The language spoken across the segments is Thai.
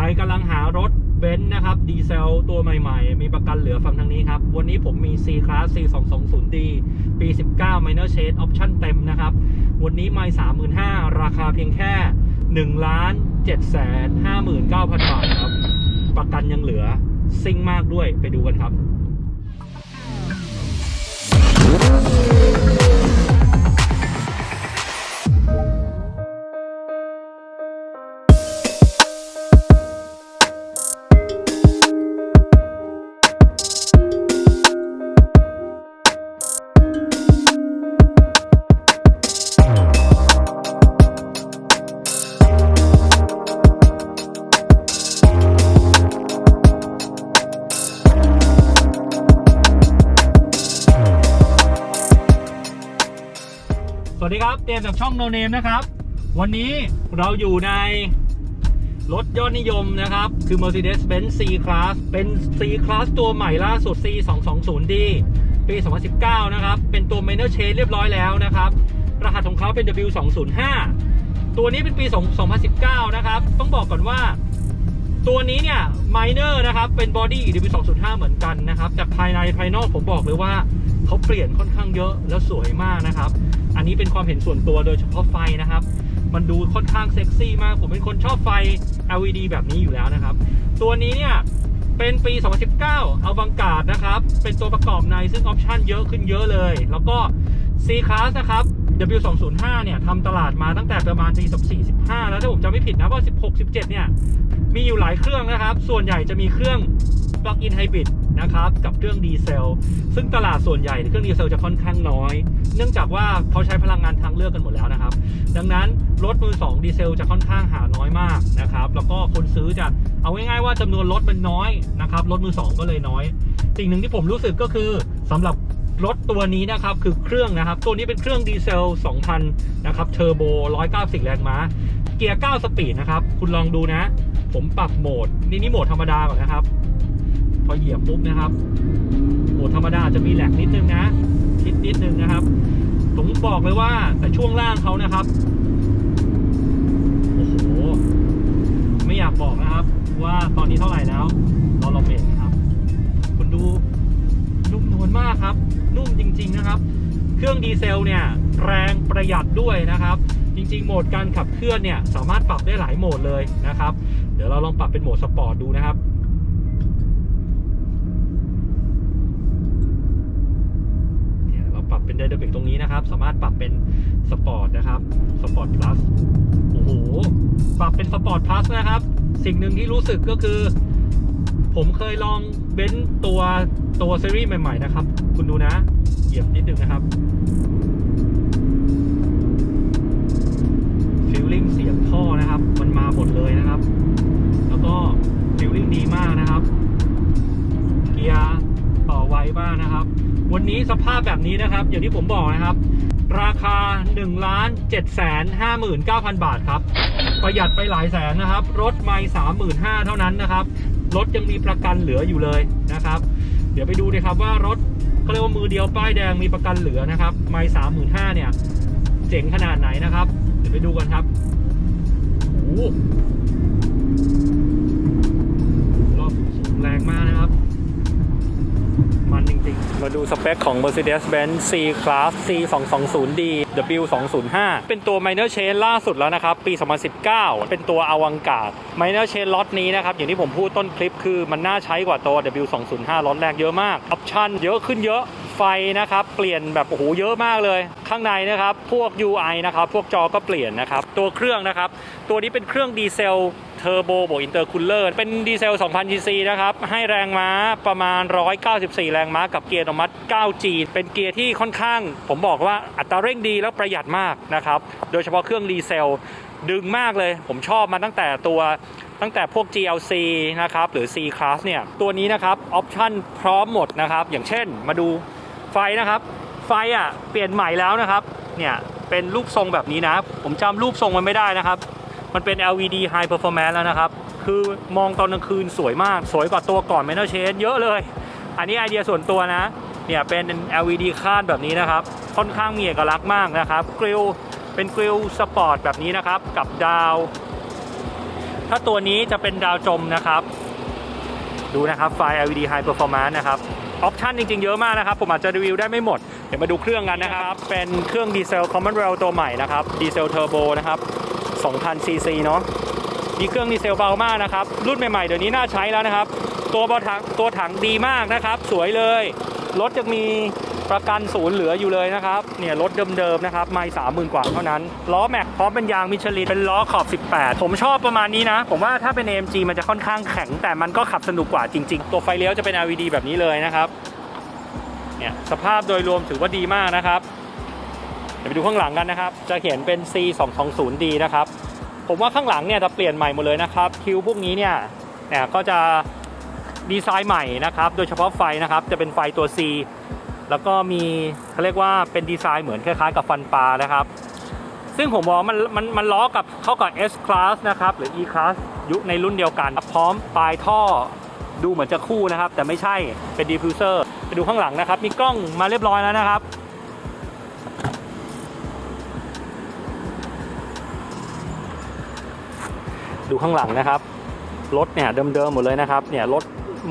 รกำลังหารถเบนซ์นะครับ ดีเซลตัวใหม่ๆ มีประกันเหลือฟังทางนี้ครับ วันนี้ผมมี C Class C 2 2 0 D ปี 19 Minor Shade Option เต็มนะครับ วันนี้ไม่35,000 ราคาเพียงแค่1ล้าน7แสน59,000 บาทครับ ประกันยังเหลือซิ่งมากด้วยไปดูกันครับ วัสดีครับ เตรียมจากช่องโนเนมนะครับ วันนี้เราอยู่ในรถยอดนิยมนะครับ คือ Mercedes-Benz C Class เป็น C Class ตัวใหม่ล่าสุด C 2 2 0 D ปี 2019 นะครับ เป็นตัว Minor Change เรียบร้อยแล้วนะครับ รหัสของเขาเป็น W 2 0 5 ตัวนี้เป็นปี 2019 นะครับ ต้องบอกก่อนว่า ตัวนี้เนี่ย minor นะครับ เป็นบอดี้ W205 เหมือนกันนะครับ จากภายในภายนอกผมบอกเลยว่าเขาเปลี่ยนค่อนข้างเยอะแล้วสวยมากนะครับ อันนี้เป็นความเห็นส่วนตัวโดยเฉพาะไฟนะครับ มันดูค่อนข้างเซ็กซี่มาก ผมเป็นคนชอบไฟ LED แบบนี้อยู่แล้วนะครับ ตัวนี้เนี่ยเป็นปี 2019เอาบังการ์ดนะครับ เป็นตัวประกอบในซึ่งออปชันเยอะขึ้นเยอะเลย แล้วก็ C Class นะครับ W205 เนี่ยทำตลาดมาตั้งแต่ประมาณปี45แล้วถ้าผมจำไม่ผิดนะว่า 16 17 เนี่ย มีอยู่หลายเครื่องนะครับ ส่วนใหญ่จะมีเครื่อง plug-in hybrid นะครับกับเครื่องดีเซล ซึ่งตลาดส่วนใหญ่เครื่องดีเซลจะค่อนข้างน้อย เนื่องจากว่าเขาใช้พลังงานทางเลือกกันหมดแล้วนะครับ ดังนั้นรถมือ 2 ดีเซลจะค่อนข้างหาน้อยมากนะครับแล้วก็คนซื้อจะเอาง่ายๆว่าจำนวนรถมันน้อยนะครับรถมือ 2 ก็เลยน้อย สิ่งหนึ่งที่ผมรู้สึกก็คือสำหรับรถตัวนี้นะครับคือเครื่องนะครับ ตัวนี้เป็นเครื่องดีเซล 2,000 นะครับเทอร์โบ 190 แรงม้า เกียร์ 9 สปีดนะครับ คุณลองดูนะ ผมปรับโหมด นี่นี่โหมดธรรมดาก่อนนะครับ พอเหยียบปุ๊บนะครับโหมดธรรมดาจะมีแหลกนิดนึงนะนิดนิดนึงนะครับผมบอกเลยว่าแต่ช่วงล่างเขานะครับโอ้โหไม่อยากบอกนะครับ ว่าตอนนี้เท่าไหร่แล้วเราลองเปลี่ยนนะครับ คุณดูนุ่มนวลมากครับ นุ่มจริง ๆนะครับ เครื่องดีเซลเนี่ยแรงประหยัดด้วยนะครับ จริง ๆ โหมดการขับเคลื่อนเนี่ยสามารถปรับได้หลายโหมดเลยนะครับ เดี๋ยวเราลองปรับเป็นโหมดสปอร์ตดูนะครับ เนี่ยเราปรับเป็น ไดนามิกตรงนี้นะครับ สามารถปรับเป็นสปอร์ตนะครับสปอร์ตพลัสโอ้โหปรับเป็นสปอร์ตพลัสนะครับ สิ่งหนึ่งที่รู้สึกก็คือ ผมเคยลองเบนซ์ตัวตัวซีรีส์ใหม่ ๆ นะครับ คุณดูนะ เหยียบนิดนึงนะครับฟิลลิ่งเสียงท่อนะครับ มันมาหมดเลยนะครับ แล้วก็ฟิลลิ่งดีมากนะครับ วันนี้สภาพแบบนี้นะครับ อย่างที่ผมบอกนะครับ ราคา1ล้าน7แสน59,000บาทครับ ประหยัดไปหลายแสนนะครับ รถไม่35,000เท่านั้นนะครับ รถยังมีประกันเหลืออยู่เลยนะครับ เดี๋ยวไปดูเลยครับว่ารถเขาเรียกว่ามือเดียวป้ายแดงมีประกันเหลือนะครับ ไม่35,000เนี่ย เจ๋งขนาดไหนนะครับ เดี๋ยวไปดูกันครับโอ้ มาดูสเปคของ Mercedes-Benz C Class C 2 2 0 D W 2 0 5เป็นตัว Minor Change ล่าสุดแล้วนะครับ ปี 2019 เป็นตัวอวังกาด Minor Change ล็อตนี้นะครับ อย่างที่ผมพูดต้นคลิปคือมันน่าใช้กว่าตัว W 2 0 5ล็อตแรกเยอะมาก ออปชั่นเยอะขึ้นเยอะ ไฟนะครับ เปลี่ยนแบบโอ้โหเยอะมากเลย ข้างในนะครับ พวก UI นะครับ พวกจอก็เปลี่ยนนะครับ ตัวเครื่องนะครับ ตัวนี้เป็นเครื่องดีเซลเทอร์โบโบอินเตอร์คูลเลอร์ เป็นดีเซล 2,000 cc นะครับ ให้แรงม้าประมาณ 194 แรงม้ากับเกียร์อัตโนมัติ 9G เป็นเกียร์ที่ค่อนข้าง ผมบอกว่าอัตราเร่งดีแล้วประหยัดมากนะครับ โดยเฉพาะเครื่องดีเซลดึงมากเลย ผมชอบมาตั้งแต่ตัวตั้งแต่พวก GLC นะครับ หรือ C Class เนี่ย ตัวนี้นะครับ ออปชั่นพร้อมหมดนะครับ อย่างเช่นมาดู ไฟนะครับ ไฟอะเปลี่ยนใหม่แล้วนะครับ เนี่ยเป็นรูปทรงแบบนี้นะ ผมจำรูปทรงมันไม่ได้นะครับ มันเป็น LED High Performance แล้วนะครับ คือมองตอนกลางคืนสวยมาก สวยกว่าตัวก่อน m a n o Change เยอะเลย อันนี้ไอเดียส่วนตัวนะ เนี่ยเป็น LED คาดแบบนี้นะครับ ค่อนข้างมีเอกลักษณ์มากนะครับ กริลเป็นกริลสปอร์ตแบบนี้นะครับ กับดาว ถ้าตัวนี้จะเป็นดาวจมนะครับ ดูนะครับไฟ LED High Performance นะครับ ออปชันจริงๆ เยอะมากนะครับ ผมอาจจะรีวิวได้ไม่หมด เดี๋ยวมาดูเครื่องกันนะครับ เป็นเครื่องดีเซล Commonwealth ตัวใหม่นะครับ ดีเซลเทอร์โบนะครับ2,000ซีซีเนาะมีเครื่องดีเซลเบามากนะครับ รุ่นใหม่ๆ เดี๋ยวนี้น่าใช้แล้วนะครับ ตัวบอถังตัวถังดีมากนะครับ สวยเลย รถยังมี ประกันศูนย์เหลืออยู่เลยนะครับ เนี่ยรถเดิมๆนะครับ ไม่สามหมื่นกว่าเท่านั้น ล้อแม็กพร้อมเป็นยางมิชลินเป็นล้อขอบ 18 ผมชอบประมาณนี้นะ ผมว่าถ้าเป็น AMG มันจะค่อนข้างแข็ง แต่มันก็ขับสนุกกว่าจริง ๆ ตัวไฟเลี้ยวจะเป็น LED แบบนี้เลยนะครับ เนี่ยสภาพโดยรวมถือว่าดีมากนะครับเดี๋ยวไปดูข้างหลังกันนะครับ จะเขียนเป็น C 2 2 0 D นะครับ ผมว่าข้างหลังเนี่ยจะเปลี่ยนใหม่หมดเลยนะครับ คิวพวกนี้เนี่ยเนี่ยก็จะดีไซน์ใหม่นะครับ โดยเฉพาะไฟนะครับ จะเป็นไฟตัว C แล้วก็มีเขาเรียกว่าเป็นดีไซน์เหมือนคล้ายๆ กับฟันปลานะครับ ซึ่งผมมองมันมันมันล้อกับเข้ากับ S Class นะครับ หรือ E Class ยุคในรุ่นเดียวกัน พร้อมปลายท่อดูเหมือนจะคู่นะครับ แต่ไม่ใช่เป็นดิฟฟิวเซอร์ไปดูข้างหลังนะครับ มีกล้องมาเรียบร้อยแล้วนะครับดูข้างหลังนะครับรถเนี่ยเดิมๆหมดเลยนะครับเนี่ยรถ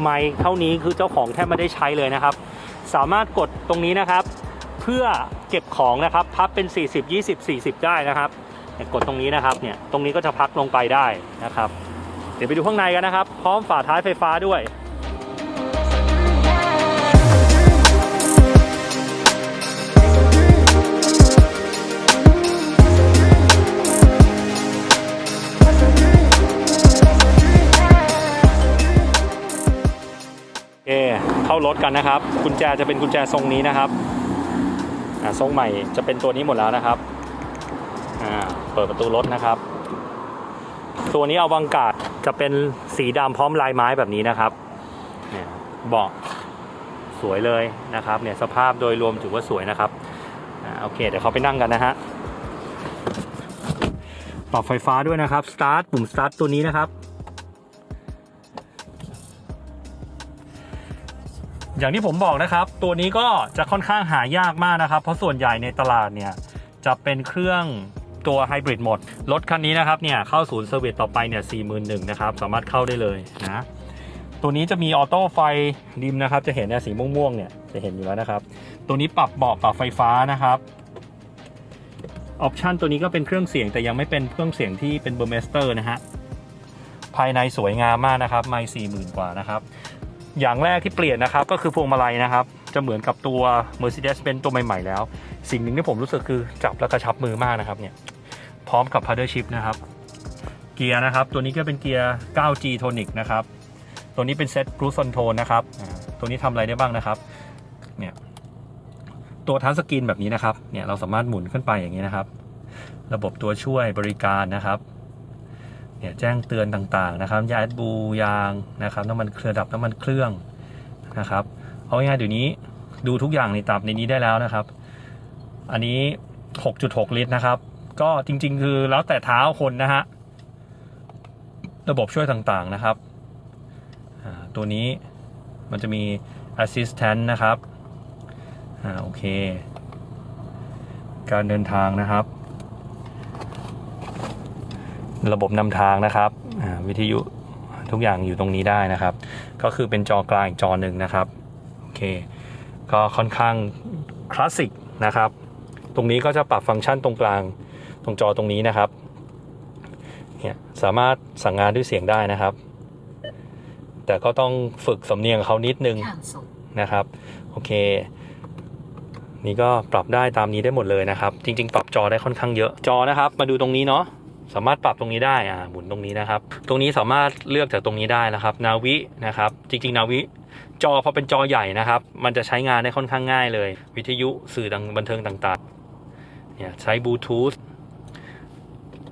ไม่เท่านี้คือเจ้าของแทบไม่ได้ใช้เลยนะครับ สามารถกดตรงนี้นะครับ เพื่อเก็บของนะครับ พับเป็น 40 20 40 ได้นะครับกดตรงนี้นะครับเนี่ยตรงนี้ก็จะพักลงไปได้นะครับ เดี๋ยวไปดูข้างในกันนะครับ พร้อมฝาท้ายไฟฟ้าด้วย รถกันนะครับ กุญแจจะเป็นกุญแจทรงนี้นะครับทรงใหม่จะเป็นตัวนี้หมดแล้วนะครับเปิดประตูรถนะครับ ตัวนี้เอาวังกาดจะเป็นสีดำพร้อมลายไม้แบบนี้นะครับเนี่ยเบาะสวยเลยนะครับเนี่ยสภาพโดยรวมถือว่าสวยนะครับอโอเค เดี๋ยวเขาไปนั่งกันนะฮะปรับไฟฟ้าด้วยนะครับสตาร์ทปุ่มสตาร์ทตัวนี้นะครับ อย่างที่ผมบอกนะครับ ตัวนี้ก็จะค่อนข้างหายากมากนะครับ เพราะส่วนใหญ่ในตลาดเนี่ยจะเป็นเครื่องตัวไฮบริดหมด รถคันนี้นะครับเนี่ยเข้าศูนย์เซอร์วิสต่อไปเนี่ยสี่หมื่นหนึ่งนะครับ สามารถเข้าได้เลยนะ ตัวนี้จะมีออโต้ไฟริมนะครับ จะเห็นเนี่ยสีม่วงๆเนี่ยจะเห็นอยู่แล้วนะครับ ตัวนี้ปรับเบาะปรับไฟฟ้านะครับออปชันตัวนี้ก็เป็นเครื่องเสียงแต่ยังไม่เป็นเครื่องเสียงที่เป็นเบอร์เมสเตอร์นะฮะภายในสวยงามมากนะครับ ไม่สี่หมื่นกว่านะครับ อย่างแรกที่เปลี่ยนนะครับก็คือพวงมาลัยนะครับ จะเหมือนกับตัว Mercedes-Benz ตัวใหม่ ๆ แล้ว สิ่งหนึ่งที่ผมรู้สึกคือจับแล้วกระชับมือมากนะครับเนี่ยพร้อมกับ paddle shift นะครับ เกียร์นะครับ ตัวนี้ก็เป็นเกียร์ 9G Tonic นะครับ ตัวนี้เป็นเซ็ต Cruise Control นะครับ ตัวนี้ทำอะไรได้บ้างนะครับเนี่ยตัวทัชสกรีนแบบนี้นะครับเนี่ยเราสามารถหมุนขึ้นไปอย่างนี้นะครับ ระบบตัวช่วยบริการนะครับ เนี่ยแจ้งเตือนต่างๆนะครับยาแอดบูยางนะครับน้ำมันเครือดับน้ำมันเครื่องนะครับเอาง่ายๆเดี๋ยวนี้ดูทุกอย่างในตับในนี้ได้แล้วนะครับ อันนี้ 6.6 ลิตรนะครับ ก็จริงๆ คือแล้วแต่เท้าคนนะฮะระบบช่วยต่างๆนะครับ ตัวนี้มันจะมี assistant นะครับ อ่า โอเค การเดินทางนะครับ ระบบนำทางนะครับวิทยุทุกอย่างอยู่ตรงนี้ได้นะครับ ก็คือเป็นจอกลางอีกจอหนึ่งนะครับโอเคก็ค่อนข้างคลาสสิกนะครับ ตรงนี้ก็จะปรับฟังก์ชันตรงกลางตรงจอตรงนี้นะครับเนี่ยสามารถสั่งงานด้วยเสียงได้นะครับ แต่ก็ต้องฝึกสำเนียงเขานิดนึงนะครับโอเค นี่ก็ปรับได้ตามนี้ได้หมดเลยนะครับ จริง ๆ ปรับจอได้ค่อนข้างเยอะจอนะครับ มาดูตรงนี้เนาะ สามารถปรับตรงนี้ได้อ่าหมุนตรงนี้นะครับ ตรงนี้สามารถเลือกจากตรงนี้ได้นะครับ นาวินะครับ จริง ๆ นาวิจอพอเป็นจอใหญ่นะครับ มันจะใช้งานได้ค่อนข้างง่ายเลย วิทยุสื่อดังบันเทิงต่างๆเนี่ยใช้บลูทูธ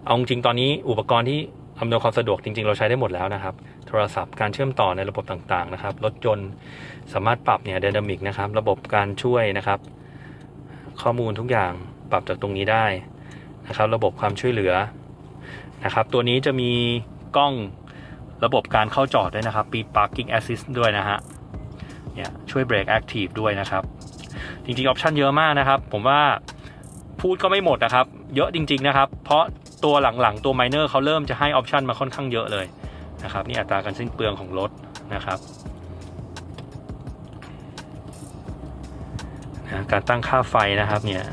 เอาจริงตอนนี้อุปกรณ์ที่อำนวยความสะดวกจริง ๆ เราใช้ได้หมดแล้วนะครับ โทรศัพท์การเชื่อมต่อในระบบต่างๆนะครับรถยนต์สามารถปรับเนี่ยด y นามิกนะครับ ระบบการช่วยนะครับ ข้อมูลทุกอย่างปรับจากตรงนี้ได้นะครับ ระบบความช่วยเหลือ นะครับ ตัวนี้จะมีกล้องระบบการเข้าจอดด้วยนะครับปี parking assist ด้วยนะฮะเนี่ยช่วยเบรก active ด้วยนะครับ จริงๆ ออปชันเยอะมากนะครับ ผมว่าพูดก็ไม่หมดนะครับ เยอะจริง ๆ นะครับ เพราะตัวหลังๆ ตัวไมเนอร์เขาเริ่มจะให้ออปชันมาค่อนข้างเยอะเลยนะครับนี่อัตราการสิ้นเปลืองของรถนะครับนะการตั้งค่าไฟนะครับเนี่ย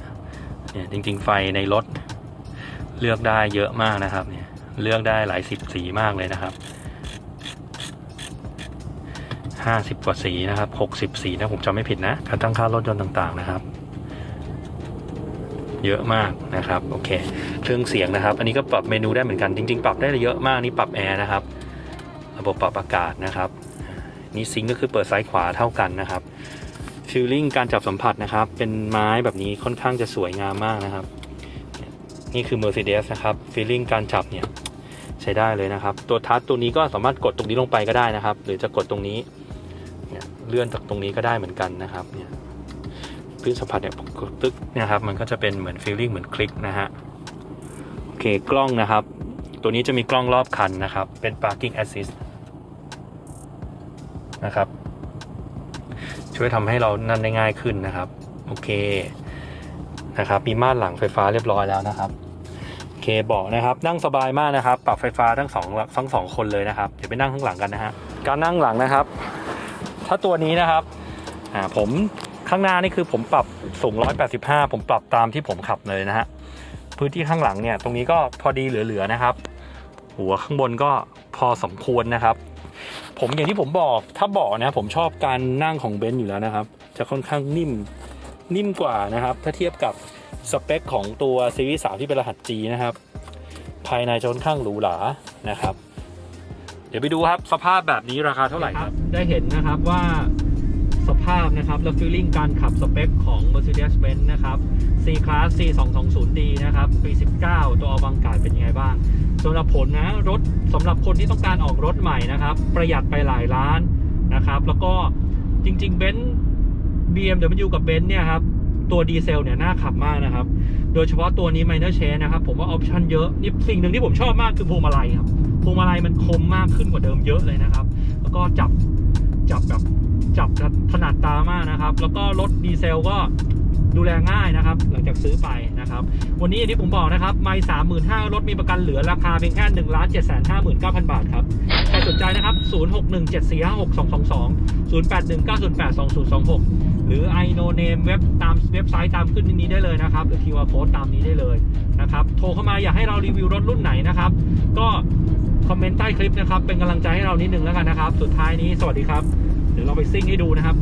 เนี่ยจริง ๆ ไฟในรถ เลือกได้เยอะมากนะครับเนี่ยเลือกได้หลายสิบสีมากเลยนะครับห้าสิบกว่าสีนะครับหกสิบสีนะผมจำไม่ผิดนะการตั้งค่ารถยนต์ต่างๆนะครับ เยอะมากนะครับโอเคเครื่องเสียงนะครับ อันนี้ก็ปรับเมนูได้เหมือนกันจริง ๆ ปรับได้เยอะมากนี่ปรับแอร์นะครับ ระบบปรับอากาศนะครับนี่ซิงค์ก็คือเปิดซ้ายขวาเท่ากันนะครับฟิลลิ่งการจับสัมผัสนะครับ เป็นไม้แบบนี้ค่อนข้างจะสวยงามมากนะครับ นี่คือ Mercedes นะครับฟีลลิ่งการจับเนี่ยใช้ได้เลยนะครับ ตัวทัชตัวนี้ก็สามารถกดตรงนี้ลงไปก็ได้นะครับ หรือจะกดตรงนี้เนี่ยเลื่อนจากตรงนี้ก็ได้เหมือนกันนะครับเนี่ยพื้นสัมผัสเนี่ยกดตึ๊กนะครับ มันก็จะเป็นเหมือนฟีลลิ่งเหมือนคลิกนะฮะโอเคกล้องนะครับ ตัวนี้จะมีกล้องรอบคันนะครับ เป็น parking assist นะครับ ช่วยทำให้เรานั่นได้ง่ายขึ้นนะครับ โอเคนะครับมีม่านหลังไฟฟ้าเรียบร้อยแล้วนะครับ เคเบอกนะครับ นั่งสบายมากนะครับ ปรับไฟฟ้าทั้งสองทั้งสองคนเลยนะครับ เดี๋ยวไปนั่งข้างหลังกันนะฮะ การนั่งหลังนะครับ ถ้าตัวนี้นะครับอ่าผมข้างหน้านี่คือผมปรับสูง 185 ผมปรับตามที่ผมขับเลยนะฮะ พื้นที่ข้างหลังเนี่ย ตรงนี้ก็พอดีเหลือๆนะครับ หัวข้างบนก็พอสมควรนะครับ ผมอย่างที่ผมบอกถ้าเบอกนะผมชอบการนั่งของเบนซ์อยู่แล้วนะครับ จะค่อนข้างนิ่มนิ่มกว่านะครับ ถ้าเทียบกับ สเปคของตัวซีรีส์3ที่เป็นรหัส G นะครับ ภายในจะค่อนข้างหรูหรานะครับ เดี๋ยวไปดูครับสภาพแบบนี้ราคาเท่าไหร่ครับ ได้เห็นนะครับว่าสภาพนะครับและฟีลลิ่งการขับสเปคของ Mercedes-Benz นะครับ C Class C 2 2 0 D นะครับ ปี 19 ตัวอวังการเป็นยังไงบ้างสำหรับผลนะรถสำหรับคนที่ต้องการออกรถใหม่นะครับ ประหยัดไปหลายล้านนะครับ แล้วก็จริงๆเบนซ์ BMW กับเบนซ์เนี่ยครับ ตัวดีเซลเนี่ยน่าขับมากนะครับ โดยเฉพาะตัวนี้ Minor Change นะครับ ผมว่าออปชันเยอะนี่สิ่งหนึ่งที่ผมชอบมากคือพวงมาลัยครับพวงมาลัยมันคมมากขึ้นกว่าเดิมเยอะเลยนะครับ แล้วก็จับจับแบบจับถนัดตามากนะครับ แล้วก็รถดีเซลก็ดูแลง่ายนะครับ หลังจากซื้อไปนะครับ วันนี้อย่างที่ผมบอกนะครับไม่สามหมื่นห้ารถมีประกันเหลือราคาเพียงแค่หนึ่งล้านเจ็ดแสนห้าหมื่นเก้าพันบาทครับใครสนใจนะครับศูนย์หกหนึ่งเจ็ดสี่ห้าหกสองสองสองศูนย์แปดหนึ่งเก้าศูนย์แปดสองศูนย์สองหก รือไอโนเนมเว็บตามเว็บไซต์ตามขึ้นนี้ได้เลยนะครับ หรือ QR code ตามนี้ได้เลยนะครับ โทรเข้ามาอยากให้เรารีวิวรถรุ่นไหนนะครับ ก็คอมเมนต์ใต้คลิปนะครับ เป็นกำลังใจให้เรานิดนึงแล้วกันนะครับ สุดท้ายนี้สวัสดีครับ เดี๋ยวเราไปซิ่งให้ดูนะครับ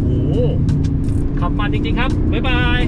โอ้โหขับมันจริง ๆ ครับ บ๊ายบาย